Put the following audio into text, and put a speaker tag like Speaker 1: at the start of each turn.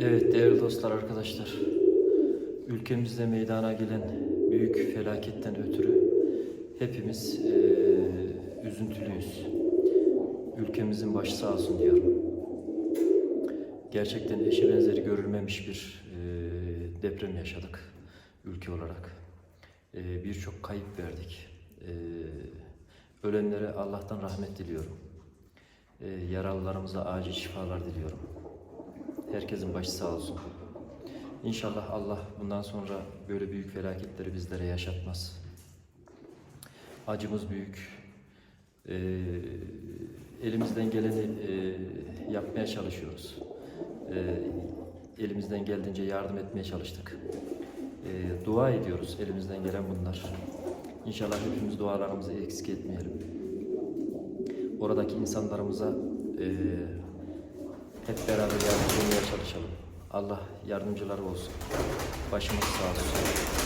Speaker 1: Evet değerli dostlar, arkadaşlar. Ülkemizde meydana gelen büyük felaketten ötürü hepimiz eee, üzüntülüyüz. Ülkemizin başı sağ olsun diyorum. Gerçekten eşi benzeri görülmemiş bir eee, deprem yaşadık ülke olarak. Eee, Birçok kayıp verdik. Eee, ölenlere Allah'tan rahmet diliyorum. Eee, yaralılarımıza acil şifalar diliyorum. Herkesin başı sağ olsun. İnşallah Allah bundan sonra böyle büyük felaketleri bizlere yaşatmaz. Acımız büyük. Ee, elimizden geleni e, yapmaya çalışıyoruz. Ee, elimizden geldiğince yardım etmeye çalıştık. Ee, dua ediyoruz elimizden gelen bunlar. İnşallah hepimiz dualarımızı eksik etmeyelim. Oradaki insanlarımıza e, hep beraber yardımcı olmaya çalışalım. Allah yardımcıları olsun. Başımız sağ olsun.